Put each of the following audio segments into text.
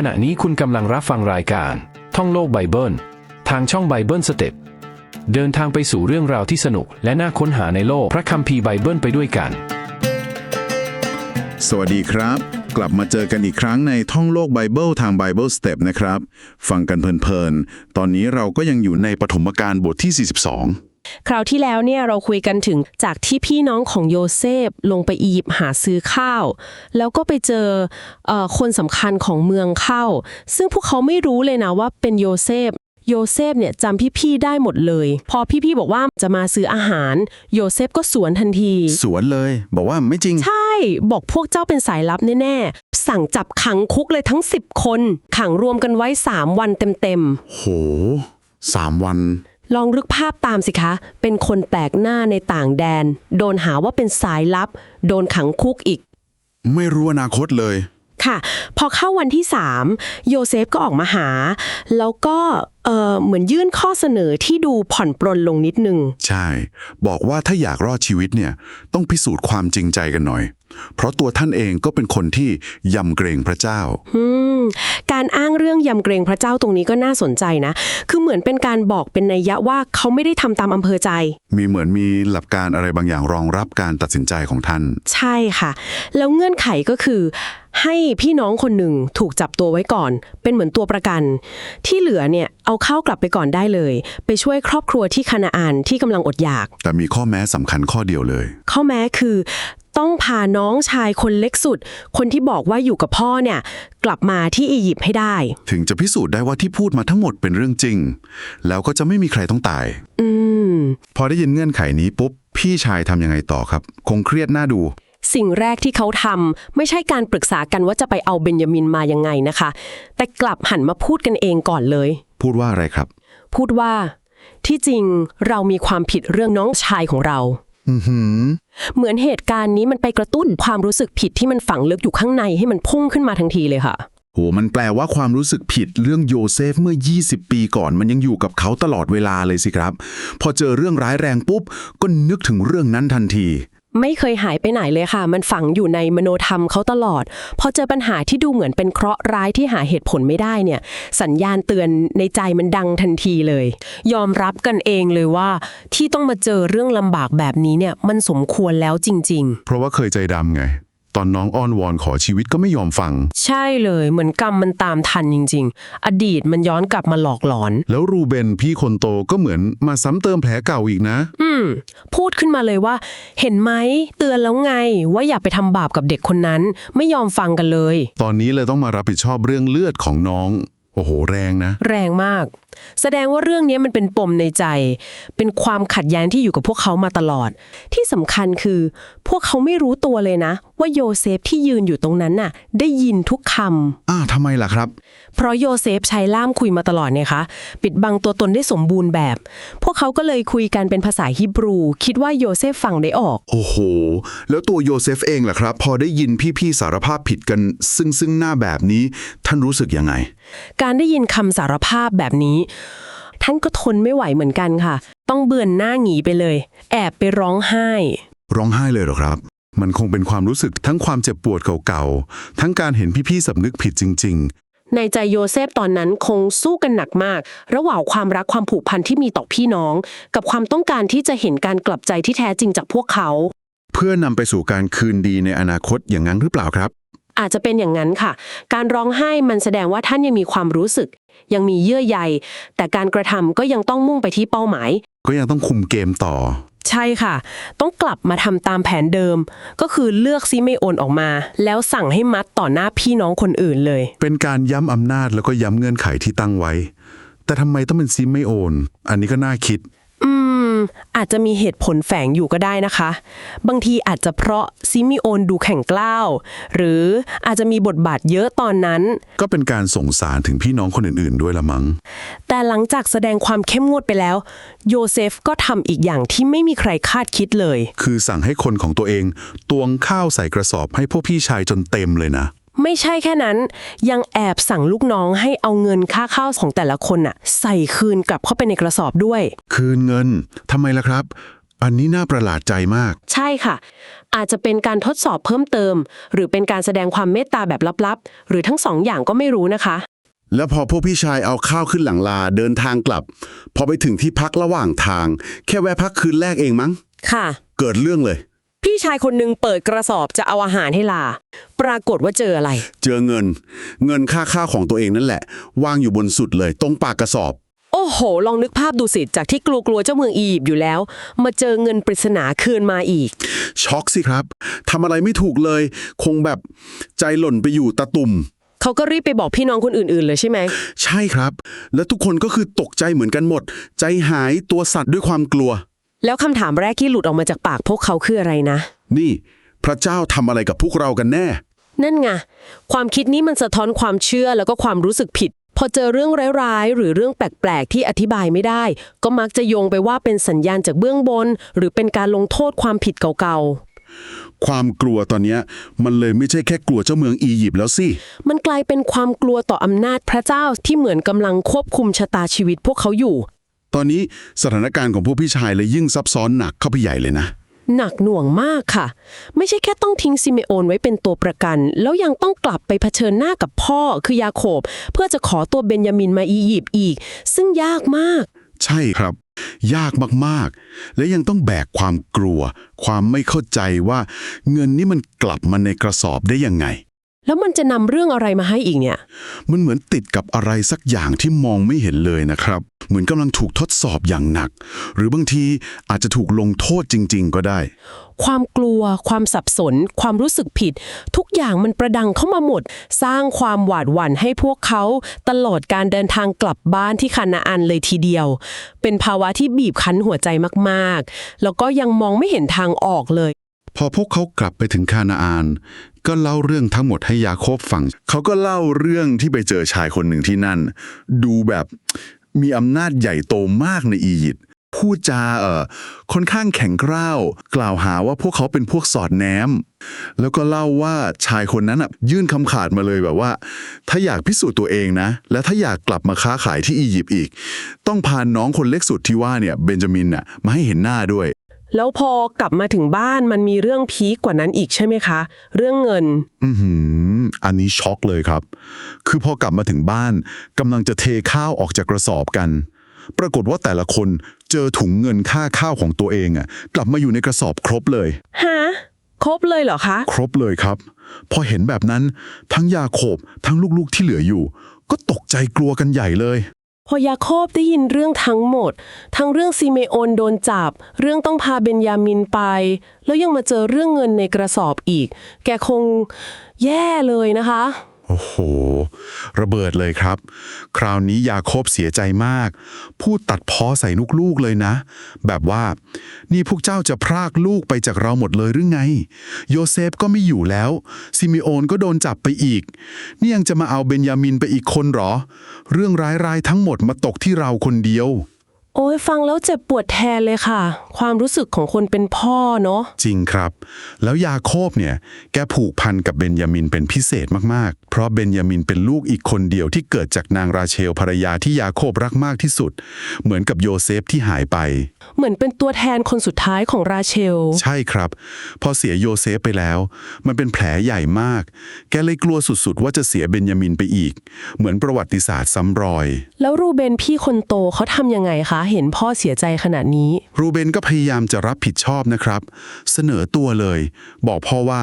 ขณะนี้คุณกำลังรับฟังรายการ ท่องโลกไบเบิล ทางช่องไบเบิลสเต็ปเดินทางไปสู่เรื่องราวที่สนุก และน่าค้นหาในโลกพระคัมภีร์ไบเบิลไปด้วยกัน สวัสดีครับ กลับมาเจอกันอีกครั้งในท่องโลกไบเบิลทาง Bible Step นะครับ ฟังกันเพลินๆ ตอนนี้เราก็ยังอยู่ในปฐมกาลบทที่ 42 คราวที่แล้วเนี่ยเราคุยกันถึงจากที่พี่น้องของโยเซฟลงไปอียิปต์หาซื้อข้าว แล้วก็ไปเจอเออคนสำคัญของเมืองเข้า ซึ่งพวกเขาไม่รู้เลยนะว่าเป็นโยเซฟโยเซฟเนี่ยจำพี่ๆได้หมดเลย พอพี่ๆบอกว่าจะมาซื้ออาหาร โยเซฟก็สวนทันที สวนเลย บอกว่าไม่จริง ใช่ บอกพวกเจ้าเป็นสายลับแน่ๆ สั่งจับขังคุกเลยทั้ง 10 คน ขังรวมกันไว้ 3 วันเต็มๆ โหสามวัน ลองนึกภาพตามสิคะ เป็นคนแปลกหน้าในต่างแดน โดนหาว่าเป็นสายลับ โดนขังคุกอีก ไม่รู้อนาคตเลย ค่ะ พอเข้าวันที่ 3 โยเซฟก็ออกมาหา แล้วก็เออเหมือนยื่นข้อเสนอที่ดูผ่อนปลนลงนิดนึง ใช่ บอกว่าถ้าอยากรอดชีวิตเนี่ย ต้องพิสูจน์ความจริงใจกันหน่อย เพราะตัวท่านเองก็เป็นคนที่ยำเกรงพระเจ้าอืมการอ้างเรื่องยำเกรงพระเจ้าตรงนี้ก็น่าสนใจนะ คือเหมือนเป็นการบอกเป็นนัยยะว่าเขาไม่ได้ทำตามอำเภอใจ มีเหมือนมีหลักการอะไรบางอย่างรองรับการตัดสินใจของท่าน ใช่ค่ะ แล้วเงื่อนไขก็คือ ให้พี่น้องคนหนึ่งถูกจับตัวไว้ก่อน เป็นเหมือนตัวประกัน ที่เหลือเนี่ยเอาเข้ากลับไปก่อนได้เลย ไปช่วยครอบครัวที่คานาอานที่กำลังอดอยาก แต่มีข้อแม้สำคัญข้อเดียวเลย ข้อแม้คือ ต้องพาน้องชายคนเล็กสุด คนที่บอกว่าอยู่กับพ่อเนี่ยกลับมาที่อียิปต์ให้ได้ ถึงจะพิสูจน์ได้ว่าที่พูดมาทั้งหมดเป็นเรื่องจริง แล้วก็จะไม่มีใครต้องตาย อืม พอได้ยินเงื่อนไขนี้ปุ๊บ พี่ชายทำยังไงต่อครับ คงเครียดหน้าดู สิ่งแรกที่เขาทำไม่ใช่การปรึกษากันว่าจะไปเอาเบนยามินมายังไงนะคะ แต่กลับหันมาพูดกันเองก่อนเลย พูดว่าอะไรครับ พูดว่า ที่จริงเรามีความผิดเรื่องน้องชายของเราอือหือ เหมือนเหตุการณ์นี้มันไปกระตุ้นความรู้สึกผิดที่มันฝังลึกอยู่ข้างในให้มันพุ่งขึ้นมาทันทีเลยค่ะ โห มันแปลว่าความรู้สึกผิดเรื่องโยเซฟเมื่อ 20 ปีก่อน มันยังอยู่กับเขาตลอดเวลาเลยสิครับ พอเจอเรื่องร้ายแรงปุ๊บ ก็นึกถึงเรื่องนั้นทันทีไม่เคยหายไปไหนเลยค่ะ มันฝังอยู่ในมโนธรรมเขาตลอด พอเจอปัญหาที่ดูเหมือนเป็นเคราะห์ร้ายที่หาเหตุผลไม่ได้เนี่ย สัญญาณเตือนในใจมันดังทันทีเลย ยอมรับกันเองเลยว่า ที่ต้องมาเจอเรื่องลำบากแบบนี้เนี่ย มันสมควรแล้วจริง ๆ เพราะว่าเคยใจดำไง ตอนน้องอ้อนวอนขอชีวิตก็ไม่ยอมฟัง ใช่เลยเหมือนกรรมมันตามทันจริง ๆ อดีตมันย้อนกลับมาหลอกหลอน แล้วรูเบนพี่คนโตก็เหมือนมาซ้ำเติมแผลเก่าอีกนะ อืม พูดขึ้นมาเลยว่า เห็นไหมเตือนแล้วไง ว่าอย่าไปทำบาปกับเด็กคนนั้น ไม่ยอมฟังกันเลย ตอนนี้เลยต้องมารับผิดชอบเรื่องเลือดของน้อง โอ้โห แรงนะ แรงมาก แสดงว่าเรื่องนี้มันเป็นปมในใจ เป็นความขัดแย้งที่อยู่กับพวกเขามาตลอด ที่สำคัญคือ พวกเขาไม่รู้ตัวเลยนะ ว่าโยเซฟที่ยืนอยู่ตรงนั้นน่ะ ได้ยินทุกคำอ้าวทำไมล่ะครับ เพราะโยเซฟใช้ล่ามคุยมาตลอดเนี่ยคะ ปิดบังตัวตนได้สมบูรณ์แบบ พวกเขาก็เลยคุยกันเป็นภาษาฮิบรู คิดว่าโยเซฟฟังได้ออก โอ้โห แล้วตัวโยเซฟเองล่ะครับ พอได้ยินพี่ๆสารภาพผิดกัน ซึ่งซึ่งหน้าแบบนี้ท่านรู้สึกยังไง การได้ยินคำสารภาพแบบนี้ ท่านก็ทนไม่ไหวเหมือนกันค่ะ ต้องเบือนหน้าหงีไปเลย แอบไปร้องไห้ ร้องไห้เลยเหรอครับ มันคงเป็นความรู้สึกทั้งความเจ็บปวดเก่าๆ ทั้งการเห็นพี่ๆสำนึกผิดจริง ในใจโยเซฟตอนนั้นคงสู้กันหนักมาก ระหว่างความรักความผูกพันที่มีต่อพี่น้อง กับความต้องการที่จะเห็นการกลับใจที่แท้จริงจากพวกเขาๆเพื่อนำไปสู่การคืนดีในอนาคตอย่างนั้นหรือเปล่าครับ อาจจะเป็นอย่างนั้นค่ะ การร้องไห้มันแสดงว่าท่านยังมีความรู้สึก ยังมีเยื่อใยแต่การกระทำก็ยังต้องมุ่งไปที่เป้าหมาย ก็ยังต้องคุมเกมต่อ ใช่ค่ะ ต้องกลับมาทำตามแผนเดิม ก็คือเลือกซิเมโอนออกมา แล้วสั่งให้มัดต่อหน้าพี่น้องคนอื่นเลย เป็นการย้ำอำนาจแล้วก็ย้ำเงื่อนไขที่ตั้งไว้ แต่ทำไมต้องเป็นซิไม่โอน อันนี้ก็น่าคิด อืมอาจจะมีเหตุผลแฝงอยู่ก็ได้นะคะ บางทีอาจจะเพราะซิมิโอนดูแข็งกล้าว หรืออาจจะมีบทบาทเยอะตอนนั้น ก็เป็นการส่งสารถึงพี่น้องคนอื่นๆ ด้วยละมั้ง แต่หลังจากแสดงความเข้มงวดไปแล้ว โยเซฟก็ทำอีกอย่างที่ไม่มีใครคาดคิดเลย คือสั่งให้คนของตัวเองตวงข้าวใส่กระสอบให้พวกพี่ชายจนเต็มเลยนะ ไม่ใช่แค่นั้น ยังแอบสั่งลูกน้องให้เอาเงินค่าข้าวของแต่ละคนน่ะ ใส่คืนกลับเข้าไปในกระสอบด้วย คืนเงินทำไมล่ะครับ อันนี้น่าประหลาดใจมาก ใช่ค่ะ อาจจะเป็นการทดสอบเพิ่มเติม หรือเป็นการแสดงความเมตตาแบบลับๆ หรือทั้งสองอย่างก็ไม่รู้นะคะ แล้วพอพวกพี่ชายเอาข้าวขึ้นหลังลาเดินทางกลับ พอไปถึงที่พักระหว่างทาง แค่แวะพักคืนแรกเองมั้ง ค่ะ เกิดเรื่องเลย พี่ชายคนหนึงเปิดกระสอบจะเอาอาหารให้ลา ปรากฏว่าเจออะไร เจอเงิน เงินค่าข้าวของตัวเองนั่นแหละ วางอยู่บนสุดเลย ตรงปากกระสอบ โอ้โห ลองนึกภาพดูสิ จากที่กลัวกลัวๆเจ้าเมืองอียิปต์อยู่แล้ว มาเจอเงินปริศนาคืนมาอีก ช็อกสิครับทำอะไรไม่ถูกเลย คงแบบใจหล่นไปอยู่ตะตุ่ม เขาก็รีบไปบอกพี่น้องคนอื่น ๆ เลยใช่ไหม ใช่ครับ และทุกคนก็คือตกใจเหมือนกันหมด ใจหายตัวสั่นด้วยความกลัว แล้วคำถามแรกที่หลุดออกมาจากปากพวกเขาคืออะไรนะ นี่ พระเจ้าทำอะไรกับพวกเรากันแน่ นั่นไงความคิดนี้มันสะท้อนความเชื่อแล้วก็ความรู้สึกผิด พอเจอเรื่องร้ายๆ หรือเรื่องแปลกๆ ที่อธิบายไม่ได้ ก็มักจะโยงไปว่าเป็นสัญญาณจากเบื้องบน หรือเป็นการลงโทษความผิดเก่าความกลัวตอนเนี้ยมันเลยไม่ใช่แค่กลัวเจ้าเมืองอียิปต์แล้วสิ ๆ มันกลายเป็นความกลัวต่ออำนาจพระเจ้าที่เหมือนกำลังควบคุมชะตาชีวิตพวกเขาอยู่ ตอนนี้สถานการณ์ของพวกพี่ชายเลยยิ่งซับซ้อนหนักเข้าไปใหญ่เลยนะ หนักหน่วงมากค่ะ ไม่ใช่แค่ต้องทิ้งซิเมโอนไว้เป็นตัวประกัน แล้วยังต้องกลับไปเผชิญหน้ากับพ่อคือยาโคบ เพื่อจะขอตัวเบนยามินมาอียิปต์อีก ซึ่งยากมาก ใช่ครับ ยากมากๆ และยังต้องแบกความกลัว ความไม่เข้าใจว่าเงินนี่มันกลับมาในกระสอบได้ยังไง แล้วมันจะนำเรื่องอะไรมาให้อีกเนี่ย มันเหมือนติดกับอะไรสักอย่างที่มองไม่เห็นเลยนะครับ เหมือนกำลังถูกทดสอบอย่างหนัก หรือบางทีอาจจะถูกลงโทษจริง ๆ ก็ได้ ความกลัว ความสับสน ความรู้สึกผิด ทุกอย่างมันประดังเข้ามาหมด สร้างความหวาดหวั่นให้พวกเขา ตลอดการเดินทางกลับบ้านที่คานาอันเลยทีเดียว เป็นภาวะที่บีบคั้นหัวใจมากๆ แล้วก็ยังมองไม่เห็นทางออกเลย พอพวกเขากลับไปถึงคานาอาน ก็เล่าเรื่องทั้งหมดให้ยาโคบฟัง เขาก็เล่าเรื่องที่ไปเจอชายคนหนึ่งที่นั่น ดูแบบมีอำนาจใหญ่โตมากในอียิปต์พูดจาเอ่อค่อนข้างแข็งกร้าว กล่าวหาว่าพวกเขาเป็นพวกสอดแนม แล้วก็เล่าว่าชายคนนั้นอะยื่นคำขาดมาเลยแบบว่า ถ้าอยากพิสูจน์ตัวเองนะ และถ้าอยากกลับมาค้าขายที่อียิปต์อีก ต้องพาน้องคนเล็กสุดที่ว่าเนี่ยเบนจามินน่ะมาให้เห็นหน้าด้วย แล้วพอกลับมาถึงบ้านมันมีเรื่องพีคกว่านั้นอีกใช่ไหมคะ เรื่องเงิน อือหือ อันนี้ช็อกเลยครับ คือพอกลับมาถึงบ้านกำลังจะเทข้าวออกจากกระสอบกัน ปรากฏว่าแต่ละคนเจอถุงเงินค่าข้าวของตัวเองอะกลับมาอยู่ในกระสอบครบเลย ฮะ ครบเลยเหรอคะ ครบเลยครับ พอเห็นแบบนั้นทั้งยาโคบทั้งลูกๆที่เหลืออยู่ ก็ตกใจกลัวกันใหญ่เลย พอยาโคบได้ยินเรื่องทั้งหมด ทั้งเรื่องซีเมโอนโดนจับ เรื่องต้องพาเบนยามินไป แล้วยังมาเจอเรื่องเงินในกระสอบอีก แกคงแย่เลยนะคะ โอ้โห ระเบิดเลยครับ คราวนี้ยาโคบเสียใจมาก พูดตัดพ้อใส่ลูกๆเลยนะ แบบว่า นี่พวกเจ้าจะพรากลูกไปจากเราหมดเลยหรือไง โยเซฟก็ไม่อยู่แล้ว ซิมิโอนก็โดนจับไปอีก นี่ยังจะมาเอาเบนยามินไปอีกคนหรอ เรื่องร้ายๆทั้งหมดมาตกที่เราคนเดียว โอ้ยฟังแล้วเจ็บปวดแทนเลยค่ะ ความรู้สึกของคนเป็นพ่อเนาะจริงครับ แล้วยาโคบเนี่ย แกผูกพันกับเบนยามินเป็นพิเศษมากๆ เพราะเบนยามินเป็นลูกอีกคนเดียวที่เกิดจากนางราเชลภรรยาที่ยาโคบรักมากที่สุด เหมือนกับโยเซฟที่หายไป เหมือนเป็นตัวแทนคนสุดท้ายของราเชล ใช่ครับ พอเสียโยเซฟไปแล้ว มันเป็นแผลใหญ่มาก แกเลยกลัวสุดๆ ว่าจะเสียเบนยามินไปอีก เหมือนประวัติศาสตร์ซ้ำรอย แล้วรูเบนพี่คนโตเขาทำยังไงคะ เห็นพ่อเสียใจขนาดนี้ รูเบนก็พยายามจะรับผิดชอบนะครับ เสนอตัวเลย บอกพ่อว่า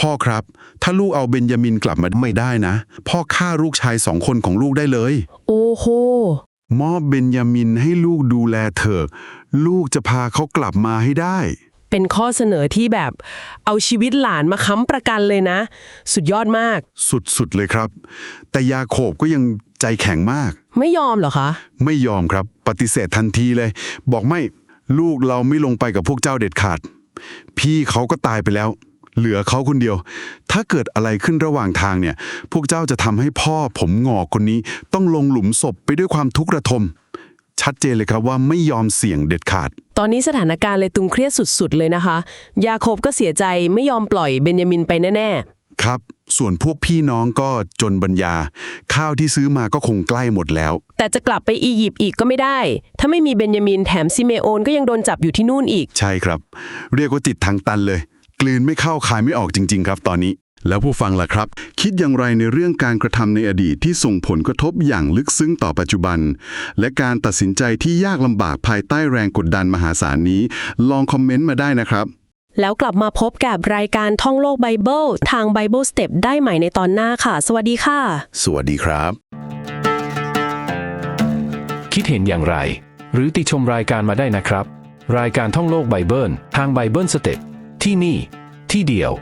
พ่อครับ ถ้าลูกเอาเบนยามินกลับมาไม่ได้นะ พ่อฆ่าลูกชายสองคนของลูกได้เลย โอ้โห มอบเบนยามินให้ลูกดูแลเถอะลูกจะพาเขากลับมาให้ได้ เป็นข้อเสนอที่แบบเอาชีวิตหลานมาค้ำประกันเลยนะ สุดยอดมาก สุดๆเลยครับ แต่ยาโคบก็ยังใจแข็งมาก ไม่ยอมเหรอคะ ไม่ยอมครับ ปฏิเสธทันทีเลย บอกไม่ลูกเราไม่ลงไปกับพวกเจ้าเด็ดขาด พี่เขาก็ตายไปแล้ว เหลือเขาคนเดียว ถ้าเกิดอะไรขึ้นระหว่างทางเนี่ย พวกเจ้าจะทำให้พ่อผมงอกคนนี้ต้องลงหลุมศพไปด้วยความทุกข์ระทม ชัดเจนเลยครับว่าไม่ยอมเสี่ยงเด็ดขาด ตอนนี้สถานการณ์เลยตึงเครียดสุด ๆ เลยนะคะ ยาโคบก็เสียใจไม่ยอมปล่อยเบนยามินไปแน่ครับ ส่วนพวกพี่น้องก็จนบัญญา ข้าวที่ซื้อมาก็คงใกล้หมดแล้ว แต่จะกลับไปอียิปต์อีกก็ไม่ได้ ถ้าไม่มีเบนยามินแถมซิเมโอนก็ยังโดนจับอยู่ที่นู่นอีก ใช่ครับ เรียกว่าจิตทางตันเลย กลืนไม่เข้าคายไม่ออกจริง ๆ ครับตอนนี้ แล้วผู้ฟังล่ะครับ คิดอย่างไรในเรื่องการกระทำในอดีตที่ส่งผลกระทบอย่างลึกซึ้งต่อปัจจุบัน และการตัดสินใจที่ยากลำบากภายใต้แรงกดดันมหาศาลนี้ ลองคอมเมนต์มาได้นะครับ แล้วกลับมาพบกับรายการท่องโลกไบเบิลทาง Bible Step ได้ใหม่ในตอนหน้าค่ะ สวัสดีค่ะ สวัสดีครับ คิดเห็นอย่างไร หรือติชมรายการมาได้นะครับ รายการท่องโลกไบเบิลทางไบเบิลสเต็ป ที่นี่ ที่เดียว